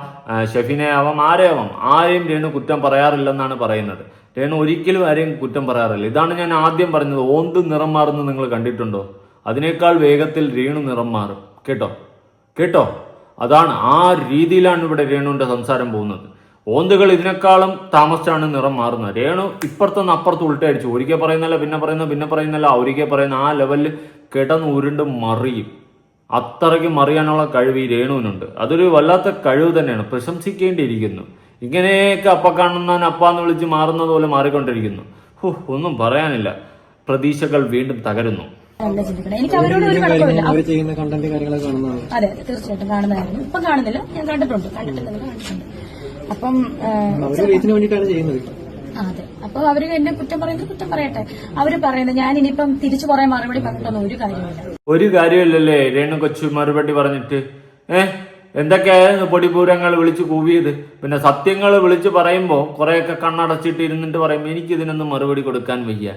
ഷെഫിനെ ആവാം ആരെ ആവാം ആരെയും രേണു കുറ്റം പറയാറില്ലെന്നാണ് പറയുന്നത്. രേണു ഒരിക്കലും ആരെയും കുറ്റം പറയാറില്ല. ഇതാണ് ഞാൻ ആദ്യം പറഞ്ഞത്. ഓന്ത് നിറം മാറുന്നത് നിങ്ങൾ കണ്ടിട്ടുണ്ടോ? അതിനേക്കാൾ വേഗത്തിൽ രേണു നിറം മാറും. കേട്ടോ? കേട്ടോ? അതാണ് ആ രീതിയിലാണ് ഇവിടെ രേണുവിന്റെ സംസാരം പോകുന്നത്. ഓന്തുകൾ ഇതിനേക്കാളും താമസിച്ചാണ് നിറം മാറുന്നത്. രേണു ഇപ്പുറത്തുനിന്ന് അപ്പുറത്ത് ഉൾട്ടടിച്ചു ഒരിക്കൽ പറയുന്നല്ല പിന്നെ പറയുന്ന പിന്നെ പറയുന്നല്ല ഒരിക്കൽ പറയുന്ന ആ ലെവലിൽ കിടന്ന് ഉരുണ്ട് മറിയും. അത്രയ്ക്ക് അറിയാനുള്ള കഴിവ് ഈ രേണുവിനുണ്ട്. അതൊരു വല്ലാത്ത കഴിവ് തന്നെയാണ്. പ്രശംസിക്കേണ്ടിയിരിക്കുന്നു. ഇങ്ങനെയൊക്കെ അപ്പ കാണുന്നവൻ അപ്പാന്ന് വിളിച്ച് മാറുന്നത് പോലെ മാറിക്കൊണ്ടിരിക്കുന്നു. ഹോ ഒന്നും പറയാനില്ല. പ്രതീക്ഷകൾ വീണ്ടും തകരുന്നു. എനിക്ക് അവരോട് ഒരു കുഴപ്പമില്ല അവർ ചെയ്യുന്ന കണ്ടന്റ് കാര്യങ്ങളൊക്കെ കാണുന്നതാണ്. അതെ അതെ തീർച്ചയായിട്ടും കാണുന്നതായിരുന്നു. ഇപ്പം കാണുന്നില്ല. ഞാൻ കണ്ടിട്ടുണ്ട്. കണ്ടിട്ടുണ്ട് കണ്ടിട്ടുണ്ട്. അപ്പം അതെ. അപ്പൊ അവർ എന്നെ കുറ്റം പറയുന്നത് കുറ്റം പറയട്ടെ. അവർ പറയുന്നത് ഞാൻ ഇനിയിപ്പം തിരിച്ചു കുറെ മറുപടി പറഞ്ഞിട്ടൊന്നും ഒരു കാര്യമില്ല ഒരു കാര്യമില്ലല്ലേ രേണു കൊച്ചു മറുപടി പറഞ്ഞിട്ട്. ഏ? എന്തൊക്കെയായിരുന്നു പൊടിപൂരങ്ങൾ വിളിച്ച് കൂവിയത്? പിന്നെ സത്യങ്ങൾ വിളിച്ചു പറയുമ്പോൾ കുറെയൊക്കെ കണ്ണടച്ചിട്ട് ഇരുന്നിട്ട് പറയുമ്പോൾ എനിക്ക് ഇതിനൊന്നും മറുപടി കൊടുക്കാൻ വയ്യ.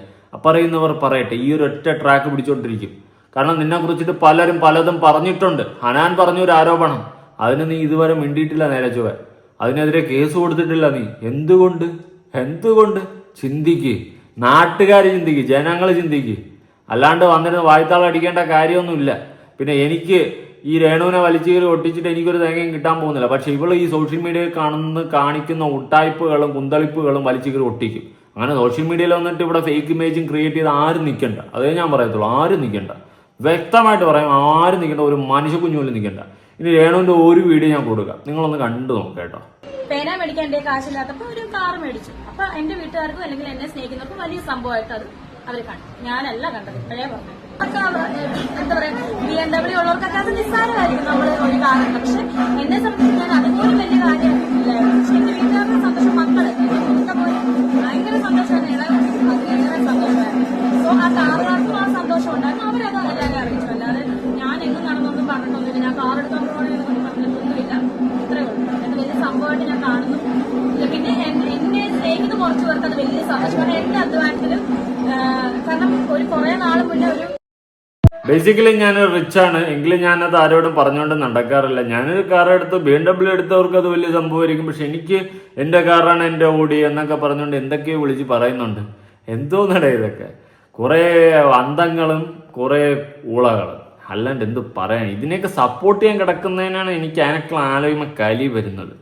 പറയുന്നവർ പറയട്ടെ ഈ ഒരു ഒറ്റ ട്രാക്ക് പിടിച്ചോണ്ടിരിക്കും. കാരണം നിന്നെ കുറിച്ചിട്ട് പലരും പലതും പറഞ്ഞിട്ടുണ്ട്. ഹനാൻ പറഞ്ഞ ഒരു ആരോപണം. അതിന് നീ ഇതുവരെ മിണ്ടിയിട്ടില്ല നേരെ ചൊവ്വ. അതിനെതിരെ കേസ് കൊടുത്തിട്ടില്ല നീ. എന്തുകൊണ്ട്? എന്തുകൊണ്ട്? ചിന്തിക്ക്. നാട്ടുകാർ ചിന്തിക്ക് ജനങ്ങൾ ചിന്തിക്ക്. അല്ലാണ്ട് വന്നിരുന്ന് വായ്ത്താളം അടിക്കേണ്ട കാര്യമൊന്നുമില്ല. പിന്നെ എനിക്ക് ഈ രേണുവിനെ വലിച്ചു കയറി ഒട്ടിച്ചിട്ട് എനിക്കൊരു തേങ്ങയും കിട്ടാൻ പോകുന്നില്ല. പക്ഷെ ഇവൾ ഈ സോഷ്യൽ മീഡിയയിൽ കാണുന്ന കാണിക്കുന്ന ഉട്ടായ്പകളും കുന്തളിപ്പുകളും വലിച്ചു കയറി ഒട്ടിക്കും. അങ്ങനെ സോഷ്യൽ മീഡിയയിൽ വന്നിട്ട് ഇവിടെ ഫേക്ക് ഇമേജും ക്രിയേറ്റ് ചെയ്ത് ആരും നിൽക്കണ്ട അതേ ഞാൻ പറയത്തുള്ളൂ ആരും നിൽക്കണ്ട വ്യക്തമായിട്ട് പറയാം ആരും നിൽക്കണ്ട ഒരു മനുഷ്യ കുഞ്ഞു പോലും നിൽക്കണ്ട ഇനി രേണുവിന്റെ ഒരു വീഡിയോ ഞാൻ കൊടുക്കാം. നിങ്ങളൊന്ന് കണ്ടു നോക്കാം കേട്ടോ. പേന മേടിക്കാൻ എന്റെ കാശില്ലാത്തപ്പോ ഒരു കാർ മേടിച്ചു. അപ്പൊ എന്റെ വീട്ടുകാർക്കും അല്ലെങ്കിൽ എന്നെ സ്നേഹിക്കുന്നവർക്കും വലിയ സംഭവമായിട്ട് അത് അവർ കണ്ടു. ഞാനല്ല കണ്ടത്. ഇപ്പോഴേ പറഞ്ഞു. എന്താ പറയാ ബി എം ഡബ്ല്യു ഉള്ളവർക്കൊക്കെ അത് നിസ്സാരമായിരിക്കും. നമ്മൾ ഒരു കാറുണ്ട് പക്ഷെ എന്നെ സംബന്ധിച്ച് ഞാൻ അതുപോലും വലിയ കാര്യമില്ലായിരുന്നു പക്ഷെ എന്റെ വീട്ടുകാരുടെ സന്തോഷം മക്കൾ എന്റെ കുടുംബത്തെ പോലെ ഭയങ്കര സന്തോഷമാണ്. തന്നെയാണ് അതിലേറെ സന്തോഷമായിരുന്നു. സോ ആ കാറുകാർക്കും ആ സന്തോഷം ഉണ്ടായിരുന്നു. അവരത് എല്ലാവരും അറിയിച്ചു. അല്ലാതെ ഞാൻ എങ്ങും നടന്നൊന്നും പറഞ്ഞിട്ടൊന്നുമില്ല. ഞാൻ കാർ എടുക്കാൻ പോകണമെന്നൊന്നും പറഞ്ഞിട്ടൊന്നുമില്ല ഇത്രേ ഉള്ളൂ അത് വലിയ സംഭവമായിട്ട് ഞാൻ കാണുന്നു ഇല്ല, പിന്നെ എൻ- എന്നെ സ്നേഹിക്കുന്ന കുറച്ച് പേർക്ക് അത് വലിയ സന്തോഷമാണ് എന്റെ അധ്വാനത്തിലും കാരണം ഒരു കുറെ നാൾ മുന്നേ ഒരു ബേസിക്കലി ഞാൻ റിച്ച് ആണ്. എങ്കിലും ഞാൻ അത് ആരോടും പറഞ്ഞുകൊണ്ട് നടക്കാറില്ല. ഞാനൊരു കാർ എടുത്ത് ബി എം ഡബ്ല്യു എടുത്തവർക്ക് അത് വലിയ സംഭവമായിരിക്കും. പക്ഷെ എനിക്ക് എന്റെ കാറാണ് എന്റെ ഓടി എന്നൊക്കെ പറഞ്ഞുകൊണ്ട് എന്തൊക്കെയോ വിളിച്ച് പറയുന്നുണ്ട്. എന്തോ എന്തോന്നടേ ഇതൊക്കെ? കുറേ അന്തങ്ങളും കുറേ ഊളകളും. അല്ലാണ്ട് എന്ത് പറയാൻ? ഇതിനെയൊക്കെ സപ്പോർട്ട് ചെയ്യാൻ കിടക്കുന്നതിനാണ് എനിക്ക് അതിനൊക്കെ ആലോചിക്കുമ്പോൾ കലി വരുന്നത്.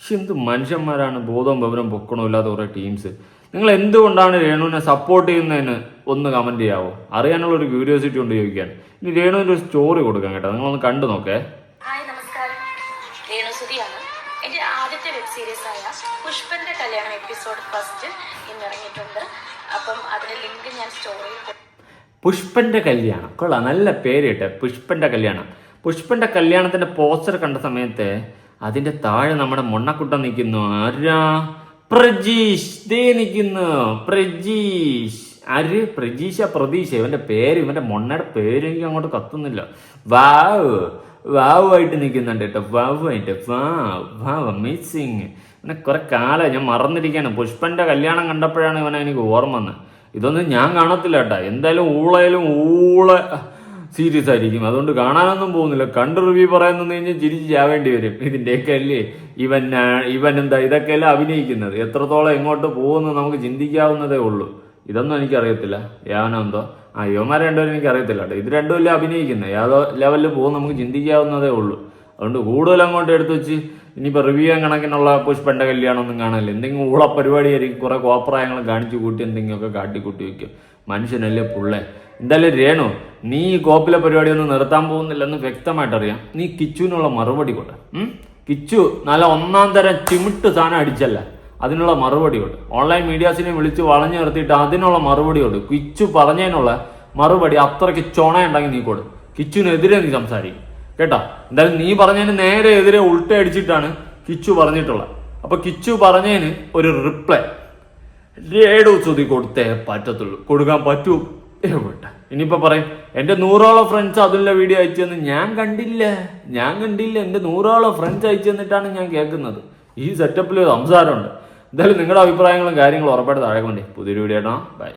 പക്ഷെ എന്ത് മനുഷ്യന്മാരാണ് ബോധവും വിവരം പൊക്കണോ ഇല്ലാത്ത കുറേ ടീംസ് നിങ്ങൾ എന്തുകൊണ്ടാണ് രേണുവിനെ സപ്പോർട്ട് ചെയ്യുന്നതിന് ഒന്ന് കമന്റ് ചെയ്യാവോ? അറിയാനുള്ള ഒരു ക്യൂരിയോസിറ്റി കൊണ്ട് ചോദിക്കാൻ. ഇനി രേണുവിന്റെ ഒരു സ്റ്റോറി കൊടുക്കാം കേട്ടോ. നിങ്ങളൊന്ന് കണ്ടു നോക്കേ. ഹായ് നമസ്കാരം. രേണുസുതിയാണ് എന്റെ ആദ്യത്തെ വെബ് സീരീസ് ആയ പുഷ്പന്റെ കല്യാണം എപ്പിസോഡ് ഫസ്റ്റ് ഇന്ന് ഇറങ്ങിയിട്ടുണ്ട് അപ്പം അതിന്റെ ലിങ്ക് ഞാൻ സ്റ്റോറിയിൽ പുഷ്പന്റെ കല്യാണം. കൊള്ളാം. നല്ല പേര് കേട്ടെ. പുഷ്പന്റെ കല്യാണം. പുഷ്പന്റെ കല്യാണത്തിന്റെ പോസ്റ്റർ കണ്ട സമയത്ത് അതിന്റെ താഴെ നമ്മുടെ മൊണ്ണക്കുട്ടൻ നിൽക്കുന്നു. ആരാ? പ്രജീഷ്. ദേ നിൽക്കുന്നു. പ്രജീഷ്. ആര്? പ്രജീഷ പ്രതീഷ. ഇവന്റെ പേര് ഇവന്റെ മൊണ്ണയുടെ പേര് എനിക്ക് അങ്ങോട്ട് കത്തുന്നില്ല. വാവ്. വാവ് ആയിട്ട് നിൽക്കുന്നുണ്ട് കേട്ടോ. വാവ് ആയിട്ട്. വാവ്. വാവ്. അമേസിങ്. ഇവനെ കുറെ കാലം ഞാൻ മറന്നിരിക്കുകയാണ്. പുഷ്പന്റെ കല്യാണം കണ്ടപ്പോഴാണ് ഇവനെ എനിക്ക് ഓർമ്മ വന്നത്. ഇതൊന്നും ഞാൻ കാണത്തില്ല കേട്ടോ. എന്തായാലും ഊളയിലും ഊള സീരിയസ് ആയിരിക്കും. അതുകൊണ്ട് കാണാനൊന്നും പോകുന്നില്ല. കണ്ട് റിവ്യൂ പറയാന്നു കഴിഞ്ഞാൽ ചിരിച്ച് ചാവേണ്ടി വരും. ഇതിന്റെയൊക്കെ അല്ലേ ഇവൻ ഇവൻ എന്താ ഇതൊക്കെ അല്ലേ അഭിനയിക്കുന്നത്? എത്രത്തോളം എങ്ങോട്ട് പോകുമെന്ന് നമുക്ക് ചിന്തിക്കാവുന്നതേ ഉള്ളൂ. ഇതൊന്നും എനിക്കറിയത്തില്ല. യാവനെന്തോ ആ യുവമാരെ രണ്ടുപേരും എനിക്ക് അറിയത്തില്ല കേട്ടോ. ഇത് രണ്ടുമല്ലേ അഭിനയിക്കുന്നത്? യാതോ ലെവലിൽ പോകും നമുക്ക് ചിന്തിക്കാവുന്നതേ ഉള്ളൂ. അതുകൊണ്ട് കൂടുതൽ അങ്ങോട്ട് എടുത്തു വെച്ച് ഇനിയിപ്പോൾ റിവ്യൂ കണക്കിനുള്ള പുഷ്പന്റെ കല്യാണം ഒന്നും എന്തെങ്കിലും ഊള പരിപാടിയായിരിക്കും. കുറേ കോപ്രായങ്ങളും കാണിച്ചു കൂട്ടി എന്തെങ്കിലുമൊക്കെ കാട്ടിക്കൂട്ടി വെക്കും. മനുഷ്യനല്ലേ പുള്ളേ? എന്തായാലും രേണു നീ ഈ കോപ്പിലെ പരിപാടി ഒന്നും നിർത്താൻ പോകുന്നില്ലെന്ന് വ്യക്തമായിട്ട് അറിയാം നീ കിച്ചുവിനുള്ള മറുപടി കൊണ്ട് കിച്ചു നല്ല ഒന്നാം തരം ചിമിട്ട് സാധനം അടിച്ചല്ല. അതിനുള്ള മറുപടി കൊണ്ട് ഓൺലൈൻ മീഡിയാസിനെ വിളിച്ച് വളഞ്ഞു നിർത്തിയിട്ട് അതിനുള്ള മറുപടി കൊണ്ട് കിച്ചു പറഞ്ഞതിനുള്ള മറുപടി അത്രയ്ക്ക് ചൊണയുണ്ടെങ്കിൽ നീ കൊടു. കിച്ചുവിനെതിരെ നീ സംസാരിക്കും. കേട്ടോ? എന്തായാലും നീ പറഞ്ഞതിന് നേരെ എതിരെ ഉൾട്ട അടിച്ചിട്ടാണ് കിച്ചു പറഞ്ഞിട്ടുള്ളത്. അപ്പൊ കിച്ചു പറഞ്ഞതിന് ഒരു റിപ്ലൈ. രേഡു ചൊതി കൊടുത്തേ പറ്റത്തുള്ളൂ. കൊടുക്കാൻ പറ്റൂ. എവിടെ ഇനിയിപ്പോ പറയും എന്റെ നൂറോളം ഫ്രണ്ട്സ് അതിലുള്ള വീഡിയോ അയച്ചു ഞാൻ കണ്ടില്ല. ഞാൻ കണ്ടില്ല. എന്റെ നൂറോളം ഫ്രണ്ട്സ് അയച്ചു തന്നിട്ടാണ് ഞാൻ കേൾക്കുന്നത്. ഈ സെറ്റപ്പിൽ സംസാരമുണ്ട്. എന്തായാലും നിങ്ങളുടെ അഭിപ്രായങ്ങളും കാര്യങ്ങളും ഉറപ്പായിട്ട് താഴെ കൊണ്ടേ പുതിയൊരു വീഡിയോ ആണോ ബൈ